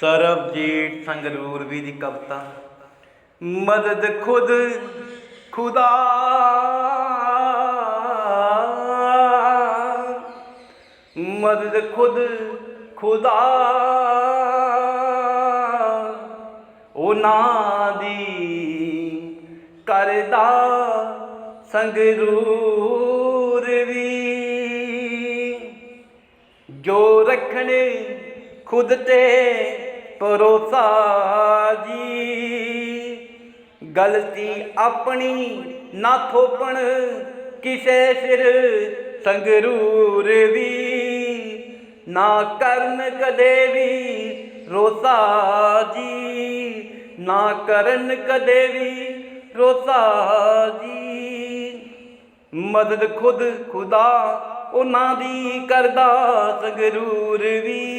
ਸਰਬਜੀਤ ਸੰਗਰੂਰ ਵੀ ਦੀ ਕਵਿਤਾ। ਮਦਦ ਖੁਦ ਖੁਦਾ। ਮਦਦ ਖੁਦ ਖੁਦਾ। ਉਹਨਾਂ ਦੀ ਕਰਦਾ ਸੰਗਰੂਰ ਵੀ। ਜੋ ਰੱਖਣੇ ਖੁਦ ਤੇ ਪਰੋਸਾ ਜੀ। ਗਲਤੀ ਆਪਣੀ ਨਾ ਥੋਪਣ, ਕਿਸੇ ਸਿਰ ਸੰਗਰੂਰ ਵੀ। ਨਾ ਕਰਨ ਕਦੇ ਵੀ ਰੋਸਾ ਜੀ। ਨਾ ਕਰਨ ਕਦੇ ਵੀ ਰੋਸਾ ਜੀ। ਮਦਦ ਖੁਦ ਖੁਦਾ ਉਹਨਾਂ ਦੀ ਕਰਦਾ ਸੰਗਰੂਰ ਵੀ।